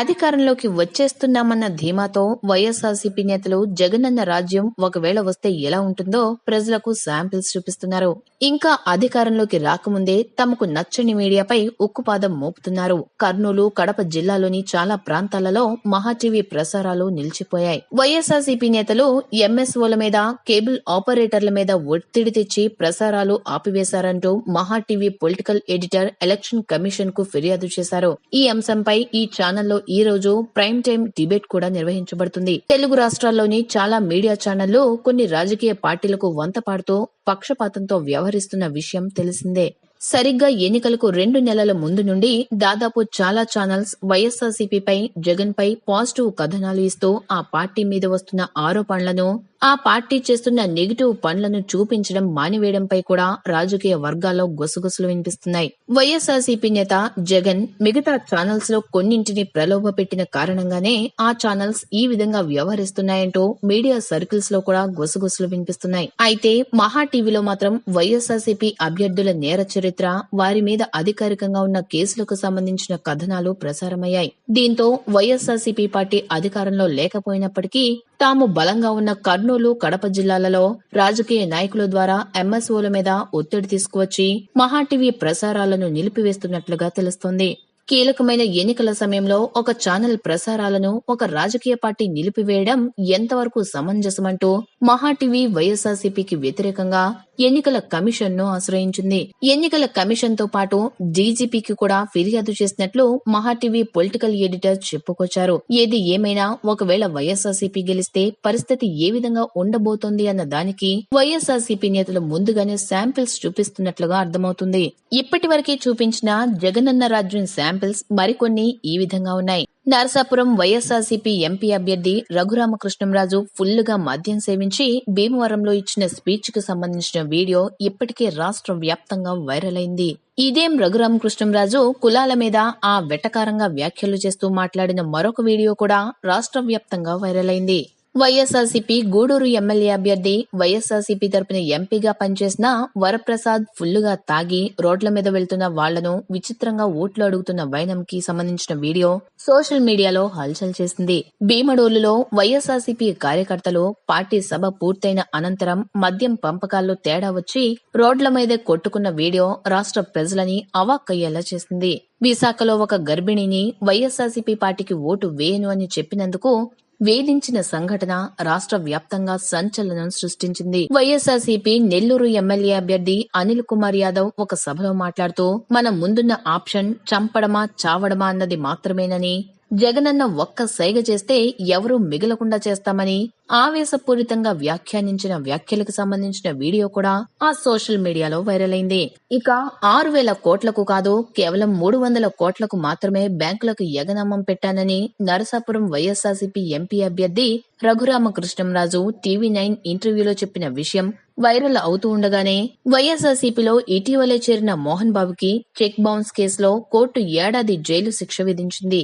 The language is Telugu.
అధికారంలోకి వచ్చేస్తున్నామన్న ధీమాతో వైఎస్ఆర్సీపీ నేతలు జగనన్న రాజ్యం ఒకవేళ వస్తే ఎలా ఉంటుందో ప్రజలకు శాంపిల్స్ చూపిస్తున్నారు. ఇంకా అధికారంలోకి రాకముందే తమకు నచ్చని మీడియాపై ఉక్కుపాదం మోపుతున్నారు. కర్నూలు కడప జిల్లాలోని చాలా ప్రాంతాలలో మహాటీవీ ప్రసారాలు నిలిచిపోయాయి. వైఎస్ఆర్సీపీ నేతలు ఎంఎస్ఓల మీద కేబుల్ ఆపరేటర్ల మీద ఒత్తిడి తెచ్చి ప్రసారాలు ఆపివేశారంటూ మహాటీవీ పొలిటికల్ ఎడిటర్ ఎలక్షన్ కమిషన్కు ఫిర్యాదు చేశారు. ఈ అంశంపై ఈ ఛానల్లో ఈ రోజు ప్రైమ్ టైం డిబేట్ కూడా నిర్వహించబడుతుంది. తెలుగు రాష్ట్రాల్లోని చాలా మీడియా ఛానళ్ళు కొన్ని రాజకీయ పార్టీలకు వంత పాడుతూ పక్షపాతంతో వ్యవహరిస్తున్న విషయం తెలిసిందే. సరిగ్గా ఎన్నికలకు రెండు నెలల ముందు నుండి దాదాపు చాలా ఛానల్స్ వైఎస్ఆర్సీపీపై జగన్ పై పాజిటివ్ కథనాలు ఇస్తూ ఆ పార్టీ మీద వస్తున్న ఆరోపణలను ఆ పార్టీ చేస్తున్న నెగిటివ్ పనులను చూపించడం మానివేయడంపై కూడా రాజకీయ వర్గాల్లో గుసగుసలు వినిపిస్తున్నాయి. వైఎస్ఆర్సీపీ నేత జగన్ మిగతా ఛానల్స్లో కొన్నింటిని ప్రలోభ పెట్టిన కారణంగానే ఆ ఛానల్స్ ఈ విధంగా వ్యవహరిస్తున్నాయంటూ మీడియా సర్కిల్స్లో కూడా గుసగుసలు వినిపిస్తున్నాయి. అయితే మహా టీవీలో మాత్రం వైఎస్ఆర్సీపీ అభ్యర్థుల నేర చరిత్ర వారి మీద అధికారికంగా ఉన్న కేసులకు సంబంధించిన కథనాలు ప్రసారమయ్యాయి. దీంతో వైఎస్ఆర్సీపీ పార్టీ అధికారంలో లేకపోయినప్పటికీ తాము బలంగా ఉన్న కర్నూలు కడప జిల్లాలలో రాజకీయ నాయకుల ద్వారా ఎంఎస్ఓల మీద ఒత్తిడి తీసుకువచ్చి మహా టీవీ ప్రసారాలను నిలిపివేస్తున్నట్లుగా తెలుస్తోంది. కీలకమైన ఎన్నికల సమయంలో ఒక ఛానల్ ప్రసారాలను ఒక రాజకీయ పార్టీ నిలిపివేయడం ఎంతవరకు సమంజసమంటూ మహాటీవీ వైఎస్ఆర్సీపీకి వ్యతిరేకంగా ఎన్నికల కమిషన్ను ఆశ్రయించింది. ఎన్నికల కమిషన్తో పాటు డీజీపీకి కూడా ఫిర్యాదు చేసినట్లు మహాటీవీ పొలిటికల్ ఎడిటర్ చెప్పుకొచ్చారు. ఏది ఏమైనా ఒకవేళ వైఎస్ఆర్సీపీ గెలిస్తే పరిస్థితి ఏ విధంగా ఉండబోతోంది అన్న దానికి వైఎస్ఆర్సీపీ నేతలు ముందుగానే శాంపిల్స్ చూపిస్తున్నట్లుగా అర్థమవుతుంది. ఇప్పటి వరకే చూపించిన జగనన్న రాజ్యం శాంపిల్స్ మరికొన్ని ఈ విధంగా ఉన్నాయి. నరసాపురం వైఎస్ఆర్సీపీ ఎంపీ అభ్యర్థి రఘురామకృష్ణంరాజు ఫుల్గా మద్యం సేవించి భీమవరంలో ఇచ్చిన స్పీచ్కు సంబంధించిన వీడియో ఇప్పటికే రాష్ట్ర వ్యాప్తంగా వైరల్ అయింది. ఇదేం రఘురామకృష్ణంరాజు కులాల మీద ఆ వెటకారంగా వ్యాఖ్యలు చేస్తూ మాట్లాడిన మరొక వీడియో కూడా రాష్ట్ర వ్యాప్తంగా వైరల్ అయింది. వైఎస్ఆర్సీపీ గూడూరు ఎమ్మెల్యే అభ్యర్థి వైఎస్ఆర్సీపీ తరపున ఎంపీగా పనిచేసిన వరప్రసాద్ ఫుల్లుగా తాగి రోడ్ల మీద వెళ్తున్న వాళ్ళను విచిత్రంగా ఓట్లు అడుగుతున్న వైనంకి సంబంధించిన వీడియో సోషల్ మీడియాలో హల్చల్ చేసింది. భీమడోలులో వైఎస్ఆర్సీపీ కార్యకర్తలు పార్టీ సభ పూర్తయిన అనంతరం మద్యం పంపకాల్లో తేడా వచ్చి రోడ్ల మీదే కొట్టుకున్న వీడియో రాష్ట్ర ప్రజలని అవాక్కయ్యేలా చేసింది. విశాఖలో ఒక గర్భిణిని వైఎస్ఆర్సీపీ పార్టీకి ఓటు వేయను అని చెప్పినందుకు వేధించిన సంఘటన రాష్ట్ర వ్యాప్తంగా సంచలనం సృష్టించింది. వైఎస్ఆర్సీపీ నెల్లూరు ఎమ్మెల్యే అభ్యర్థి అనిల్ కుమార్ యాదవ్ ఒక సభలో మాట్లాడుతూ మన ముందున్న ఆప్షన్ చంపడమా చావడమా అన్నది మాత్రమేనని జగనన్న ఒక్క సైగ చేస్తే ఎవరూ మిగలకుండా చేస్తామని ఆవేశపూరితంగా వ్యాఖ్యానించిన వ్యాఖ్యలకు సంబంధించిన వీడియో కూడా ఆ సోషల్ మీడియాలో వైరల్ అయింది. ఇక ఆరు వేల కోట్లకు కాదు కేవలం మూడు వందల కోట్లకు మాత్రమే బ్యాంకులకు ఎగనామం పెట్టానని నరసాపురం వైఎస్ఆర్సీపీ ఎంపీ అభ్యర్థి రఘురామకృష్ణంరాజు టీవీ నైన్ ఇంటర్వ్యూలో చెప్పిన విషయం వైరల్ అవుతూ ఉండగానే వైఎస్ఆర్సీపీలో ఇటీవలే చేరిన మోహన్ బాబుకి చెక్ బౌన్స్ కేసులో కోర్టు ఏడాది జైలు శిక్ష విధించింది.